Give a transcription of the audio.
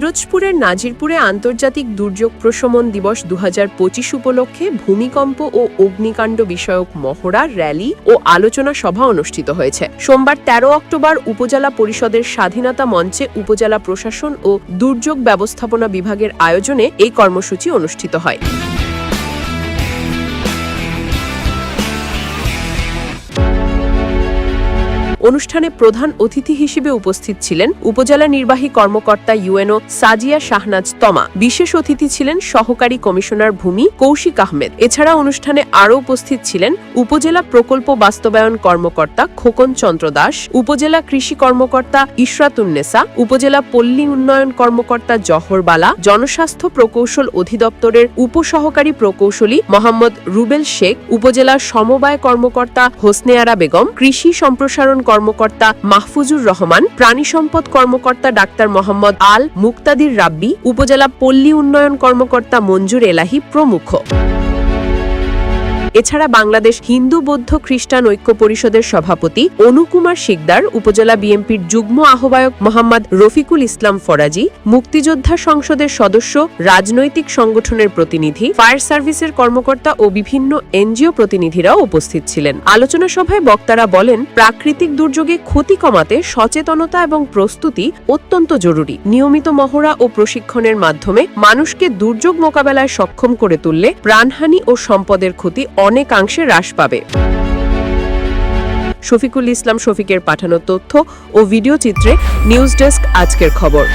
পিরোজপুরের নাজিরপুরে আন্তর্জাতিক দুর্যোগ প্রশমন দিবস দু হাজার পঁচিশ উপলক্ষে ভূমিকম্প ও অগ্নিকাণ্ড বিষয়ক মহড়া, র্যালি ও আলোচনা সভা অনুষ্ঠিত হয়েছে। সোমবার ১৩ অক্টোবর উপজেলা পরিষদের স্বাধীনতা মঞ্চে উপজেলা প্রশাসন ও দুর্যোগ ব্যবস্থাপনা বিভাগের আয়োজনে এই কর্মসূচি অনুষ্ঠিত হয়। অনুষ্ঠানে প্রধান অতিথি হিসেবে উপস্থিত ছিলেন উপজেলা নির্বাহী কর্মকর্তা ইউএনও সাজিয়া শাহনাজ তমা। বিশেষ অতিথি ছিলেন সহকারী কমিশনার ভূমি কৌশিক আহমেদ। এছাড়া অনুষ্ঠানে আরও উপস্থিত ছিলেন উপজেলা প্রকল্প বাস্তবায়ন কর্মকর্তা খোকন চন্দ্র দাস, উপজেলা কৃষি কর্মকর্তা ইশরাতুন্নেসা উপজেলা পল্লী উন্নয়ন কর্মকর্তা জহর বালা, জনস্বাস্থ্য প্রকৌশল অধিদপ্তরের উপসহকারী প্রকৌশলী মোহাম্মদ রুবেল শেখ, উপজেলা সমবায় কর্মকর্তা হোসনেয়ারা বেগম, কৃষি সম্প্রসারণ কর্মকর্তা মাহফুজুর রহমান, প্রাণী সম্পদ কর্মকর্তা ডাক্তার মোহাম্মদ আল মুক্তাদির রাব্বি, উপজেলা পল্লী উন্নয়ন কর্মকর্তা মঞ্জুর এলাহি প্রমুখ। এছাড়া বাংলাদেশ হিন্দু বৌদ্ধ খ্রিস্টান ঐক্য পরিষদের সভাপতি অনুকুমার শিকদার, উপজেলা বিএনপির যুগ্ম আহ্বায়ক মোহাম্মদ রফিকুল ইসলাম ফরাজি, মুক্তিযোদ্ধা সংসদের সদস্য, রাজনৈতিক সংগঠনের প্রতিনিধি, ফায়ার সার্ভিসের কর্মকর্তা ও বিভিন্ন এনজিও প্রতিনিধিরাও উপস্থিত ছিলেন। আলোচনা সভায় বক্তারা বলেন, প্রাকৃতিক দুর্যোগে ক্ষতি কমাতে সচেতনতা এবং প্রস্তুতি অত্যন্ত জরুরি। নিয়মিত মহড়া ও প্রশিক্ষণের মাধ্যমে মানুষকে দুর্যোগ মোকাবেলায় সক্ষম করে তুললে প্রাণহানি ও সম্পদের ক্ষতি অনেকাংশে হ্রাস পাবে। শফিকুল ইসলাম শফিকের পাঠানো তথ্য ও ভিডিও চিত্রে নিউজ ডেস্ক আজকের খবর।